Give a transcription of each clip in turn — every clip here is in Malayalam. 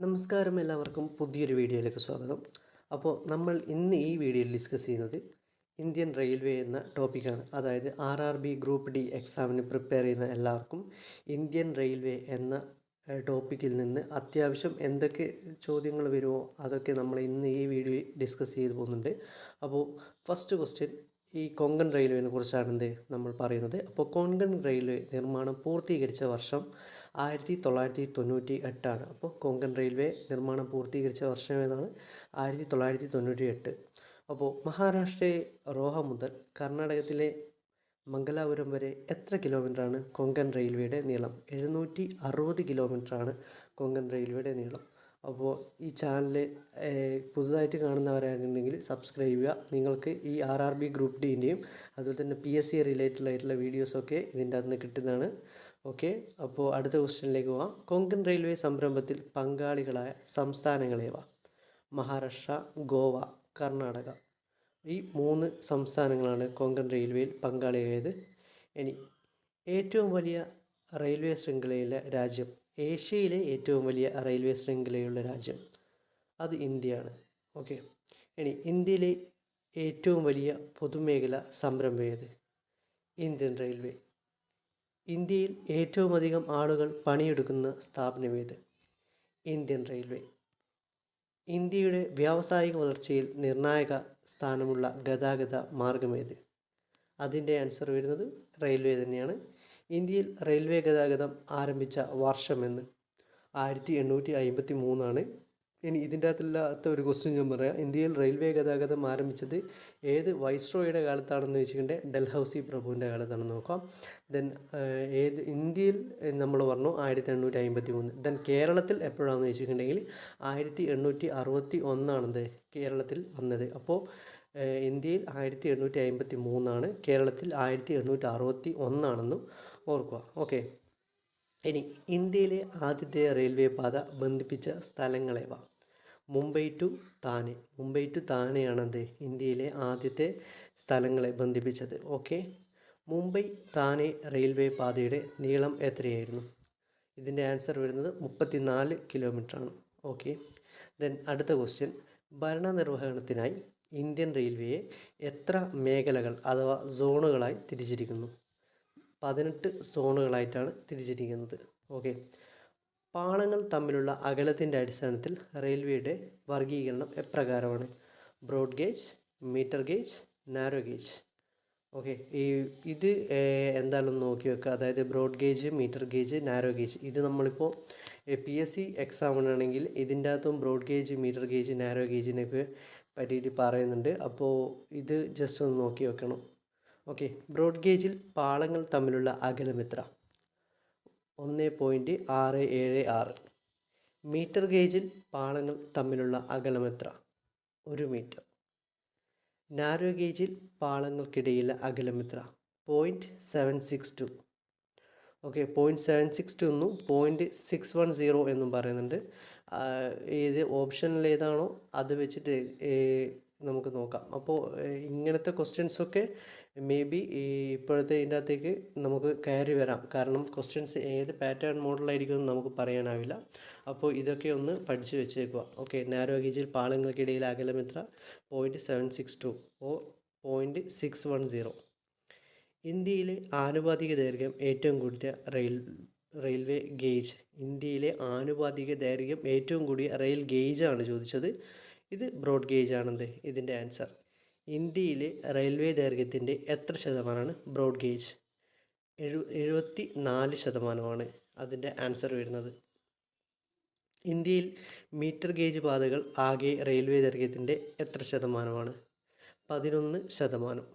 നമസ്കാരം എല്ലാവർക്കും പുതിയൊരു വീഡിയോയിലേക്ക് സ്വാഗതം. അപ്പോൾ നമ്മൾ ഇന്ന് ഈ വീഡിയോയിൽ ഡിസ്കസ് ചെയ്യുന്നത് ഇന്ത്യൻ റെയിൽവേ എന്ന ടോപ്പിക്കാണ് അതായത് R R B group D എക്സാമിന് പ്രിപ്പയർ ചെയ്യുന്ന എല്ലാവർക്കും ഇന്ത്യൻ റെയിൽവേ എന്ന ടോപ്പിക്കിൽ നിന്ന് അത്യാവശ്യം എന്തൊക്കെ ചോദ്യങ്ങൾ വരുമോ അതൊക്കെ നമ്മൾ ഇന്ന് ഈ വീഡിയോയിൽ ഡിസ്കസ് ചെയ്ത് പോകുന്നുണ്ട്. അപ്പോൾ ഫസ്റ്റ് ക്വസ്റ്റ്യൻ ഈ കൊങ്കൺ റെയിൽവേനെ കുറിച്ചാണ് എന്ത് നമ്മൾ പറയുന്നത്? അപ്പോൾ കൊങ്കൺ റെയിൽവേ നിർമ്മാണം പൂർത്തീകരിച്ച വർഷം ആയിരത്തി തൊള്ളായിരത്തി തൊണ്ണൂറ്റി എട്ടാണ് അപ്പോൾ കൊങ്കൺ റെയിൽവേ നിർമ്മാണം പൂർത്തീകരിച്ച വർഷം ഏതാണ്? ആയിരത്തി തൊള്ളായിരത്തി തൊണ്ണൂറ്റി എട്ട് അപ്പോൾ മഹാരാഷ്ട്രയെ റോഹ മുതൽ കർണാടകത്തിലെ മംഗലാപുരം വരെ എത്ര കിലോമീറ്ററാണ് കൊങ്കൺ റെയിൽവേയുടെ നീളം? എഴുന്നൂറ്റി അറുപത് കിലോമീറ്ററാണ് കൊങ്കൺ റെയിൽവേയുടെ നീളം. അപ്പോൾ ഈ ചാനൽ പുതുതായിട്ട് കാണുന്നവരാണെന്നുണ്ടെങ്കിൽ സബ്സ്ക്രൈബ് ചെയ്യുക. നിങ്ങൾക്ക് ഈ ആർ ആർ ബി ഗ്രൂപ്പ് ഡീന്റെയും അതുപോലെ തന്നെ പി എസ് സി റിലേറ്റഡ് ആയിട്ടുള്ള വീഡിയോസൊക്കെ ഇതിന്റെ അകത്ത് നിന്ന് കിട്ടുന്നതാണ്. ഓക്കെ അപ്പോൾ അടുത്ത ക്വസ്റ്റ്യനിലേക്ക് പോവാം. കൊങ്കൺ റെയിൽവേ സംരംഭത്തിൽ പങ്കാളികളായ സംസ്ഥാനങ്ങളേവ മഹാരാഷ്ട്ര ഗോവ കർണാടക. ഈ മൂന്ന് സംസ്ഥാനങ്ങളാണ് കൊങ്കൺ റെയിൽവേയിൽ പങ്കാളിയായത്. ഇനി ഏറ്റവും വലിയ റെയിൽവേ ശൃംഖലയിലെ രാജ്യം ഏഷ്യയിലെ ഏറ്റവും വലിയ റെയിൽവേ ശൃംഖലയുള്ള രാജ്യം അത് ഇന്ത്യയാണ്. ഓക്കെ ഇനി ഇന്ത്യയിലെ ഏറ്റവും വലിയ പൊതുമേഖല സംരംഭം ഏത്? Indian railway. ഇന്ത്യയിൽ ഏറ്റവും അധികം ആളുകൾ പണിയെടുക്കുന്ന സ്ഥാപനമേത് ഇന്ത്യൻ റെയിൽവേ. ഇന്ത്യയുടെ വ്യാവസായിക വളർച്ചയിൽ നിർണായക സ്ഥാനമുള്ള ഗതാഗത മാർഗമേത് അതിന്റെ ആൻസർ വരുന്നത് റെയിൽവേ തന്നെയാണ്. ഇന്ത്യയിൽ റെയിൽവേ ഗതാഗതം ആരംഭിച്ച വർഷമെന്ന് ആയിരത്തി എണ്ണൂറ്റി അമ്പത്തി മൂന്നാണ് ഇനി ഇതിന്റെ അകത്തില്ലാത്ത ഒരു ക്വസ്റ്റ്യൻ ഞാൻ പറയാം. ഇന്ത്യയിൽ റെയിൽവേ ഗതാഗതം ആരംഭിച്ചത് ഏത് വൈസ്രോയുടെ കാലത്താണെന്ന് വെച്ചിട്ടുണ്ടെങ്കിൽ ഡൽഹൌസി പ്രഭുവിന്റെ കാലത്താണെന്ന് നോക്കാം. ദെൻ ഏത് ഇന്ത്യയിൽ നമ്മൾ പറഞ്ഞു ആയിരത്തി എണ്ണൂറ്റി അമ്പത്തി മൂന്ന് ദെൻ കേരളത്തിൽ എപ്പോഴാണെന്ന് വെച്ചിട്ടുണ്ടെങ്കിൽ ആയിരത്തി എണ്ണൂറ്റി അറുപത്തി ഒന്നാണത് കേരളത്തിൽ വന്നത്. അപ്പോൾ ഇന്ത്യയിൽ ആയിരത്തി എണ്ണൂറ്റി അമ്പത്തി മൂന്നാണ് കേരളത്തിൽ ആയിരത്തി എണ്ണൂറ്റി അറുപത്തി ഒന്നാണെന്നും ഓർക്കുക. ഓക്കെ ഇനി ഇന്ത്യയിലെ ആദ്യത്തെ റെയിൽവേ പാത ബന്ധിപ്പിച്ച സ്ഥലങ്ങളേവ മുംബൈ ടു താനെ. മുംബൈ ടു താനെയാണത് ഇന്ത്യയിലെ ആദ്യത്തെ സ്ഥലങ്ങളെ ബന്ധിപ്പിച്ചത്. ഓക്കെ? മുംബൈ താനെ റെയിൽവേ പാതയുടെ നീളം എത്രയായിരുന്നു? ഇതിന്റെ ആൻസർ വരുന്നത് മുപ്പത്തിനാല് കിലോമീറ്ററാണ്. ഓക്കെ? ദെൻ അടുത്ത ക്വസ്റ്റ്യൻ. ഭരണനിർവഹണത്തിനായി ഇന്ത്യൻ റെയിൽവേയെ എത്ര മേഖലകൾ അഥവാ സോണുകളായി തിരിച്ചിരിക്കുന്നു? പതിനെട്ട് സോണുകളായിട്ടാണ് തിരിച്ചിരിക്കുന്നത്. ഓക്കെ? പാളങ്ങൾ തമ്മിലുള്ള അകലത്തിന്റെ അടിസ്ഥാനത്തിൽ റെയിൽവേയുടെ വർഗീകരണം എപ്രകാരമാണ്? Broad gauge metre gauge narrow gauge. Okay ഈ ഇത് എന്തായാലും നോക്കി വെക്കുക അതായത് broad gauge metre gauge narrow gauge. ഇത് നമ്മളിപ്പോൾ പി എസ് സി എക്സാമിനാണെങ്കിൽ ഇതിന്റെ അകത്തും broad gauge metre gauge narrow ഗേജിനൊക്കെ പറ്റിയിട്ട് പറയുന്നുണ്ട്. അപ്പോൾ ഇത് ജസ്റ്റ് ഒന്ന് നോക്കി വെക്കണം. ഓക്കെ ബ്രോഡ് ഗേജിൽ പാളങ്ങൾ തമ്മിലുള്ള അകലം എത്ര? ഒന്ന് പോയിന്റ് ആറ് ഏഴ് ആറ്. മീറ്റർ ഗേജിൽ പാളങ്ങൾ തമ്മിലുള്ള അകലം എത്ര? ഒരു മീറ്റർ. നാരോ ഗേജിൽ പാളങ്ങൾക്കിടയിലെ അകലം എത്ര? Point seven six two okay point seven six two എന്നും പോയിന്റ് സിക്സ് വൺ സീറോ എന്നും പറയുന്നുണ്ട്. ഏത്? ഓപ്ഷനിൽ ഏതാണോ അത് വെച്ചിട്ട് നമുക്ക് നോക്കാം. അപ്പോൾ ഇങ്ങനത്തെ ക്വസ്റ്റ്യൻസൊക്കെ മേ ബി ഇപ്പോഴത്തെ ഇതിന്റെ അകത്തേക്ക് നമുക്ക് കയറി വരാം. കാരണം ക്വസ്റ്റ്യൻസ് ഏത് പാറ്റേൺ മോഡലായിരിക്കും എന്ന് നമുക്ക് പറയാനാവില്ല. അപ്പോൾ ഇതൊക്കെ ഒന്ന് പഠിച്ച് വെച്ചേക്കുക ഓക്കെ നാരോ ഗേജിൽ പാളങ്ങൾക്കിടയിൽ അകലം എത്ര point seven six two oh point six one zero ഇന്ത്യയിലെ ആനുപാതിക ദൈർഘ്യം ഏറ്റവും കൂടിയ റെയിൽ റെയിൽവേ ഗേജ്. ഇന്ത്യയിലെ ആനുപാതിക ദൈർഘ്യം ഏറ്റവും കൂടിയ റെയിൽ ഗേജാണ് ചോദിച്ചത്. ഇത് ബ്രോഡ് ഗേജ് ആണെന്ത് ഇതിന്റെ ആൻസർ ഇന്ത്യയിലെ റെയിൽവേ ദൈർഘ്യത്തിന്റെ എത്ര ശതമാനമാണ് ബ്രോഡ് ഗേജ് എഴു എഴുപത്തി നാല് ശതമാനമാണ് അതിന്റെ ആൻസർ വരുന്നത്. ഇന്ത്യയിൽ മീറ്റർ ഗേജ് പാതകൾ ആകെ റെയിൽവേ ദൈർഘ്യത്തിന്റെ എത്ര ശതമാനമാണ്? പതിനൊന്ന് ശതമാനം.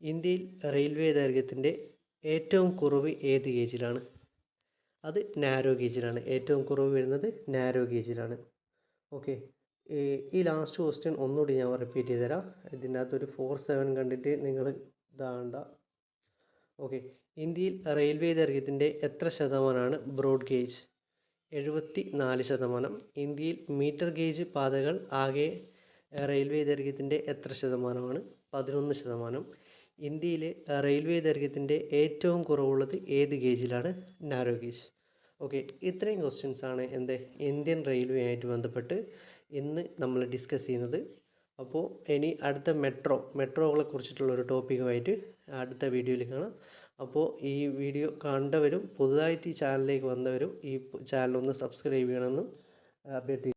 ഇന്ത്യയിൽ റെയിൽവേ ദൈർഘ്യത്തിന്റെ ഏറ്റവും കുറവ് ഏത് ഗേജിലാണ് അത് നാരോ ഗേജിലാണ് ഏറ്റവും കുറവ് വരുന്നത് നാരോ ഗേജിലാണ് ഓക്കെ ഈ ലാസ്റ്റ് ക്വസ്റ്റ്യൻ ഒന്നുകൂടി ഞാൻ റിപ്പീറ്റ് ചെയ്ത് തരാം ഇതിന്റെ അകത്തൊരു ഫോർ സെവൻ കണ്ടിട്ട് നിങ്ങൾ ഇതാണ്ട. ഓക്കെ ഇന്ത്യയിൽ റെയിൽവേ ദൈർഘ്യത്തിന്റെ എത്ര ശതമാനമാണ് ബ്രോഡ് ഗേജ് എഴുപത്തി നാല് ശതമാനം. ഇന്ത്യയിൽ മീറ്റർ ഗേജ് പാതകൾ ആകെ റെയിൽവേ ദൈർഘ്യത്തിന്റെ എത്ര ശതമാനമാണ്? പതിനൊന്ന് ശതമാനം. ഇന്ത്യയിലെ റെയിൽവേ ദൈർഘ്യത്തിന്റെ ഏറ്റവും കുറവുള്ളത് ഏത് ഗേജിലാണ് നാരോ ഗേജ് ഓക്കെ ഇത്രയും ക്വസ്റ്റ്യൻസ് ആണ് എന്ത് ഇന്ത്യൻ റെയിൽവേ ആയിട്ട് ബന്ധപ്പെട്ട് ഇന്ന് നമ്മൾ ഡിസ്കസ് ചെയ്യുന്നത്. അപ്പോൾ ഇനി അടുത്ത മെട്രോ മെട്രോകളെ കുറിച്ചിട്ടുള്ള ഒരു ടോപ്പിക്കുമായിട്ട് അടുത്ത വീഡിയോയിൽ കാണാം. അപ്പോൾ ഈ വീഡിയോ കണ്ടവരും പുതുതായിട്ട് ഈ ചാനലിലേക്ക് വന്നവരും ഈ ചാനലൊന്ന് സബ്സ്ക്രൈബ് ചെയ്യണമെന്നും അഭ്യർത്ഥിക്കുന്നു